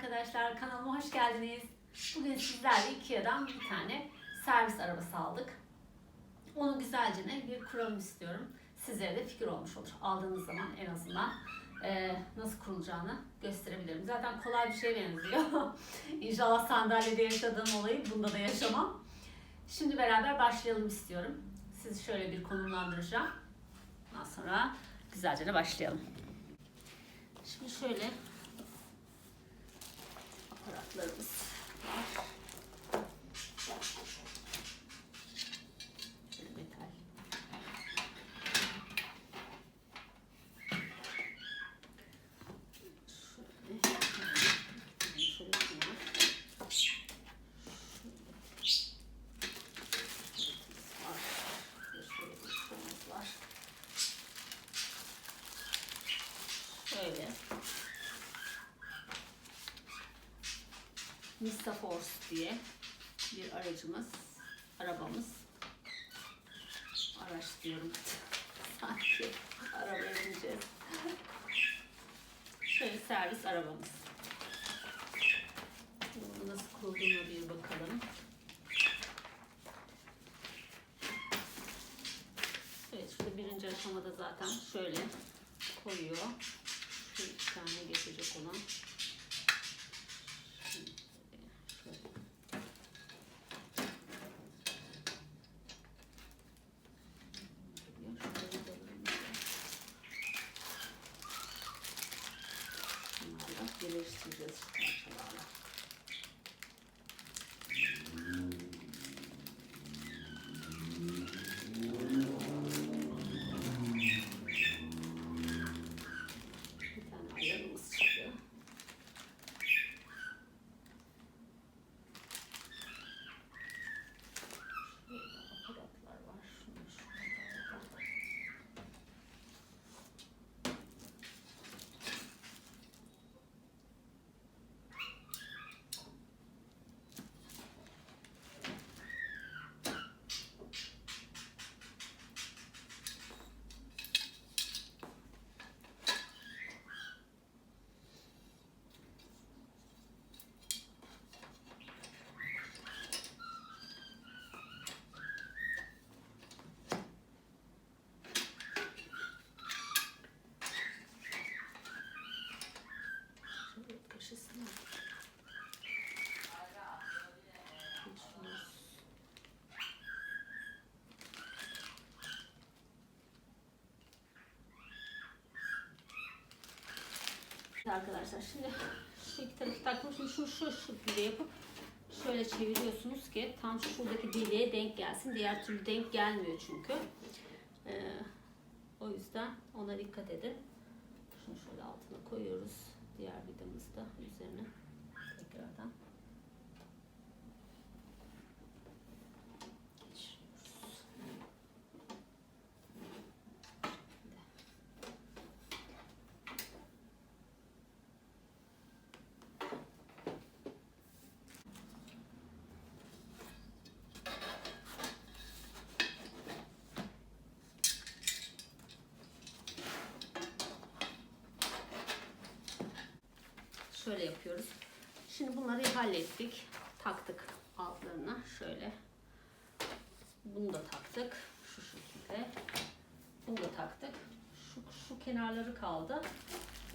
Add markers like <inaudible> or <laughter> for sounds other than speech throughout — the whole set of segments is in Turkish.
arkadaşlar kanalıma hoş geldiniz. Bugün sizlerle Ikea'dan bir tane servis arabası aldık. Onu güzelce ne bir kuralım istiyorum. Sizlere de fikir olmuş olur. Aldığınız zaman en azından e, nasıl kurulacağını gösterebilirim. Zaten kolay bir şeye benziyor. <laughs> İnşallah sandalyede yaşadığım olayı bunda da yaşamam. Şimdi beraber başlayalım istiyorum. Sizi şöyle bir konumlandıracağım. Ondan sonra güzelce de başlayalım. Şimdi şöyle aparatlarımız var. Şöyle metal. Şöyle. Şöyle bunlar. Var. Şöyle bir şeyimiz var. Şöyle. Mista Force diye bir aracımız, arabamız. Araç diyorum. <laughs> Sanki arabaya bineceğiz. Şöyle servis arabamız. Bunu nasıl kurulduğuna bir bakalım. Evet, şurada birinci aşamada zaten şöyle koyuyor. Şu iki tane geçecek olan. Şöyle. Şurayı da alalım. Bunları da birleştireceğiz şu parçalarla. Bir tane ayarımız çıktı. Şurada aparatlar var. Şunu şurada alalım. Şöyle köşesine. Geçiyoruz. Arkadaşlar şimdi şu iki tarafı taktım. Şimdi şu şu şekilde yapıp şöyle çeviriyorsunuz ki tam şuradaki deliğe denk gelsin. Diğer türlü denk gelmiyor çünkü. Ee, o yüzden ona dikkat edin. Şunu şöyle altına koyuyoruz. Diğer vidamızı da üzerine Şöyle yapıyoruz. Şimdi bunları hallettik. Taktık altlarına şöyle. Bunu da taktık. Şu şekilde. Bunu da taktık. Şu, şu kenarları kaldı.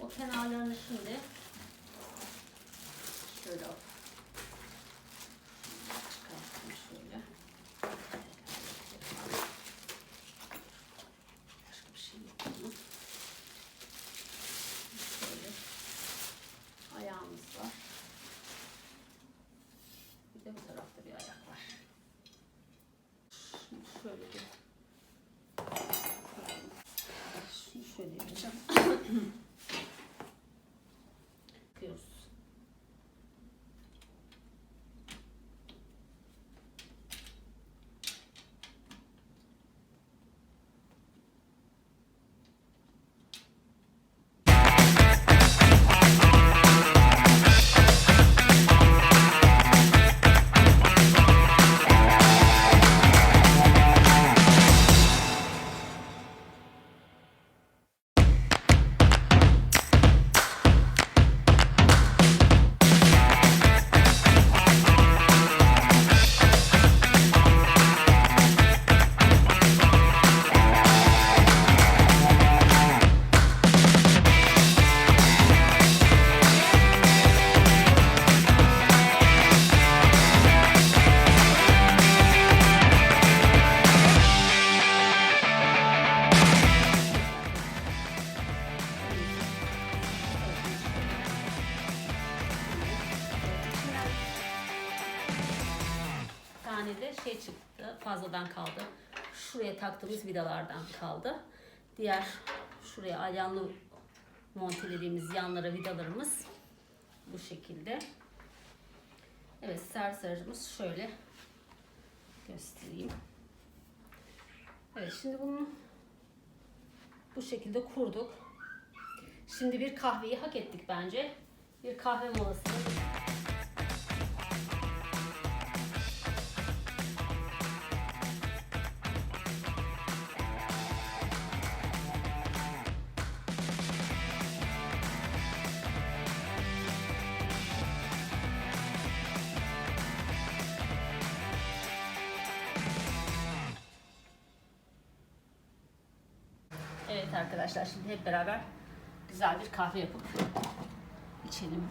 O kenarlarını şimdi şöyle çıkarttım şöyle. Başka bir şey yok bunun. Şöyle ayağımız var. Bir de bu tarafta bir ayak şey çıktı. Fazladan kaldı. Şuraya taktığımız vidalardan kaldı. Diğer şuraya alyanlı montelediğimiz yanlara vidalarımız bu şekilde. Evet servis aracımız şöyle göstereyim. Evet şimdi bunu bu şekilde kurduk. Şimdi bir kahveyi hak ettik bence. Bir kahve molası. Evet arkadaşlar şimdi hep beraber güzel bir kahve yapıp içelim.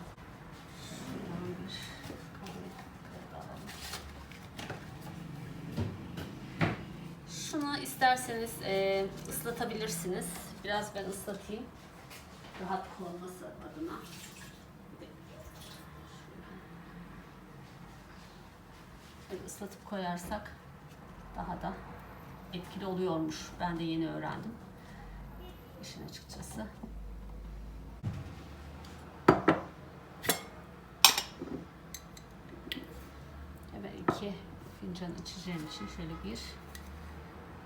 Şunu isterseniz e, ıslatabilirsiniz. Biraz ben ıslatayım. Rahat olması adına. Böyle ıslatıp koyarsak daha da etkili oluyormuş. Ben de yeni öğrendim. İşin açıkçası. Evet iki fincan içeceğim için şöyle bir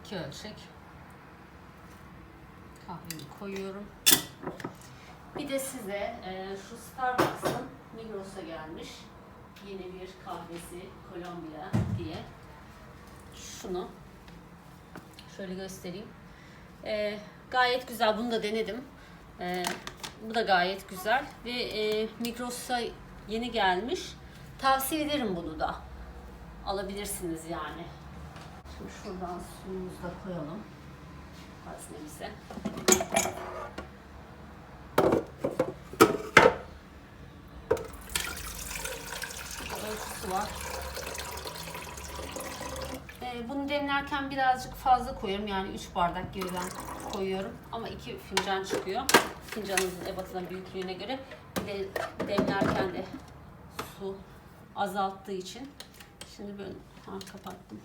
iki ölçek kahvemi koyuyorum. Bir de size e, şu Starbucks'ın Migros'a gelmiş yeni bir kahvesi Kolombiya diye şunu şöyle göstereyim. E, gayet güzel. Bunu da denedim. E, bu da gayet güzel ve e, Migros'a yeni gelmiş. Tavsiye ederim bunu da. Alabilirsiniz yani. Şimdi şuradan suyumuzu da koyalım. Haznemize. Ölçüsü var. Ee, bunu demlerken birazcık fazla koyuyorum. Yani 3 bardak geriden koyuyorum. Ama 2 fincan çıkıyor. Fincanınızın ebatına büyüklüğüne göre. Bir de demlerken de su azalttığı için. Şimdi böyle ha, kapattım.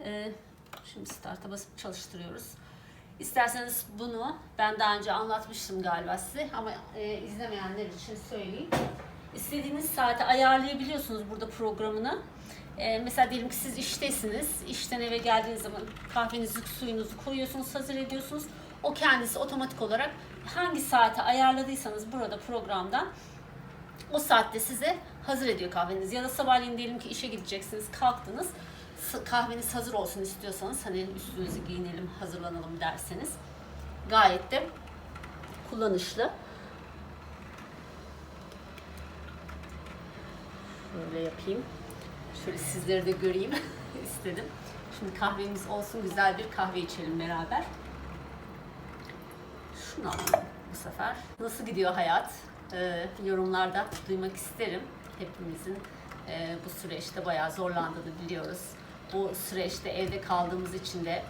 Ee, şimdi start'a basıp çalıştırıyoruz. İsterseniz bunu ben daha önce anlatmıştım galiba size ama e, izlemeyenler için söyleyeyim. İstediğiniz saate ayarlayabiliyorsunuz burada programını. Ee, mesela diyelim ki siz iştesiniz. İşten eve geldiğiniz zaman kahvenizi, suyunuzu koyuyorsunuz, hazır ediyorsunuz. O kendisi otomatik olarak hangi saate ayarladıysanız burada programda o saatte size hazır ediyor kahveniz. Ya da sabahleyin diyelim ki işe gideceksiniz, kalktınız. Kahveniz hazır olsun istiyorsanız hani üstünüzü giyinelim, hazırlanalım derseniz gayet de kullanışlı. Şöyle yapayım. Şöyle sizleri de göreyim <laughs> istedim. Şimdi kahvemiz olsun, güzel bir kahve içelim beraber. Şunu alalım bu sefer. Nasıl gidiyor hayat? Ee, yorumlarda duymak isterim. Hepimizin e, bu süreçte bayağı zorlandığını biliyoruz. Bu süreçte evde kaldığımız için de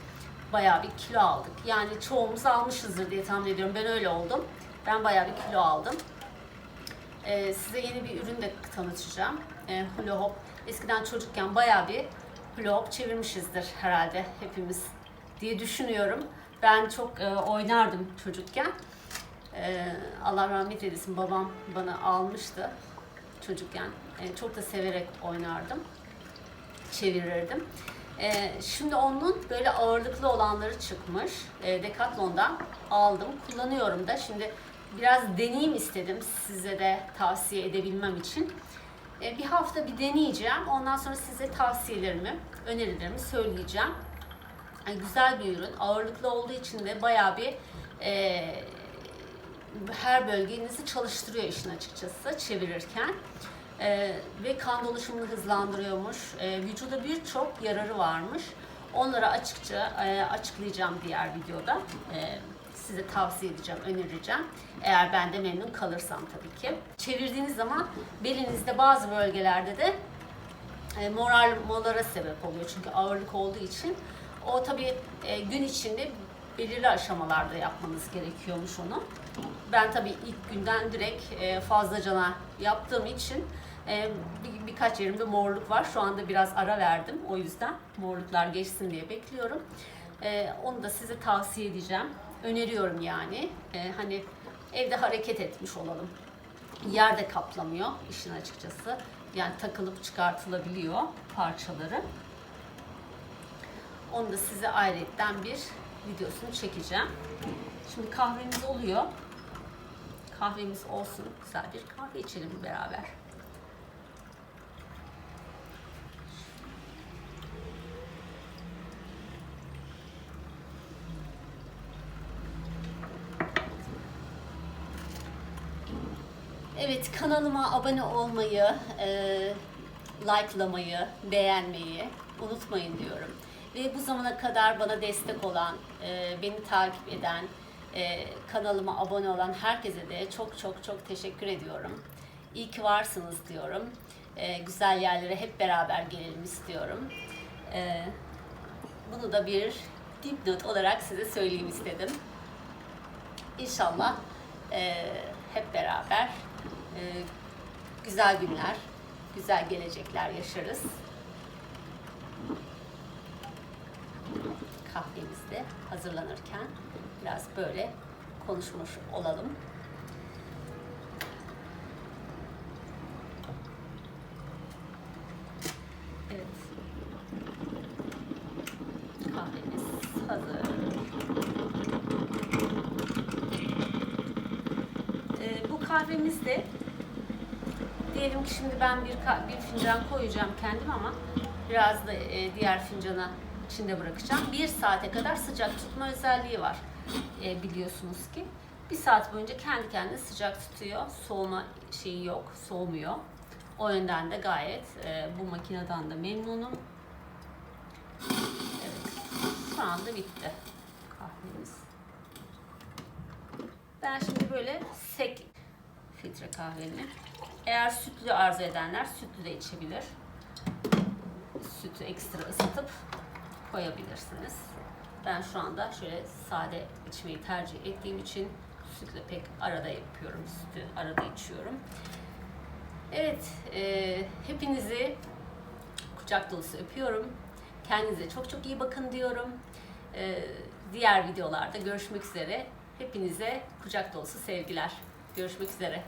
bayağı bir kilo aldık. Yani çoğumuz almışızdır diye tahmin ediyorum. Ben öyle oldum. Ben bayağı bir kilo aldım. Ee, size yeni bir ürün de tanıtacağım. Ee, hula hop. Eskiden çocukken bayağı bir hop çevirmişizdir herhalde hepimiz diye düşünüyorum. Ben çok e, oynardım çocukken. Ee, Allah rahmet eylesin babam bana almıştı çocukken. E, çok da severek oynardım. Çevirirdim. Ee, şimdi onun böyle ağırlıklı olanları çıkmış. E, Decathlon'dan aldım. Kullanıyorum da. Şimdi biraz deneyeyim istedim size de tavsiye edebilmem için. E, bir hafta bir deneyeceğim. Ondan sonra size tavsiyelerimi, önerilerimi söyleyeceğim. Yani güzel bir ürün. Ağırlıklı olduğu için de bayağı bir e, her bölgenizi çalıştırıyor işin açıkçası çevirirken. E, ve kan dolaşımını hızlandırıyormuş. E, vücuda birçok yararı varmış. Onları açıkça e, açıklayacağım diğer videoda. E, size tavsiye edeceğim, önereceğim. Eğer ben de memnun kalırsam tabii ki. Çevirdiğiniz zaman belinizde bazı bölgelerde de e, moral molara sebep oluyor çünkü ağırlık olduğu için. O tabii e, gün içinde belirli aşamalarda yapmanız gerekiyormuş onu. Ben tabii ilk günden direkt e, fazlacana yaptığım için bir, birkaç yerimde morluk var. Şu anda biraz ara verdim. O yüzden morluklar geçsin diye bekliyorum. Onu da size tavsiye edeceğim. Öneriyorum yani. Ee, hani evde hareket etmiş olalım. Yerde kaplamıyor işin açıkçası. Yani takılıp çıkartılabiliyor parçaları. Onu da size ayrıyetten bir videosunu çekeceğim. Şimdi kahvemiz oluyor. Kahvemiz olsun. Güzel bir kahve içelim beraber. Evet kanalıma abone olmayı, e, likelamayı, beğenmeyi unutmayın diyorum. Ve bu zamana kadar bana destek olan, e, beni takip eden, e, kanalıma abone olan herkese de çok çok çok teşekkür ediyorum. İyi ki varsınız diyorum. E, güzel yerlere hep beraber gelelim istiyorum. E, bunu da bir dipnot olarak size söyleyeyim istedim. İnşallah e, hep beraber güzel günler, güzel gelecekler yaşarız. Kahvemiz de hazırlanırken biraz böyle konuşmuş olalım. Evet. Kahvemiz hazır. Ee, bu kahvemiz de diyelim ki şimdi ben bir, bir fincan koyacağım kendim ama biraz da e, diğer fincana içinde bırakacağım. Bir saate kadar sıcak tutma özelliği var e, biliyorsunuz ki. Bir saat boyunca kendi kendine sıcak tutuyor. Soğuma şeyi yok, soğumuyor. O yönden de gayet e, bu makineden de memnunum. Evet, şu anda bitti kahvemiz. Ben şimdi böyle sek filtre kahvemi. Eğer sütlü arzu edenler sütlü de içebilir. Sütü ekstra ısıtıp koyabilirsiniz. Ben şu anda şöyle sade içmeyi tercih ettiğim için sütle pek arada yapıyorum. Sütü arada içiyorum. Evet, e, hepinizi kucak dolusu öpüyorum. Kendinize çok çok iyi bakın diyorum. E, diğer videolarda görüşmek üzere. Hepinize kucak dolusu sevgiler. Görüşmek üzere.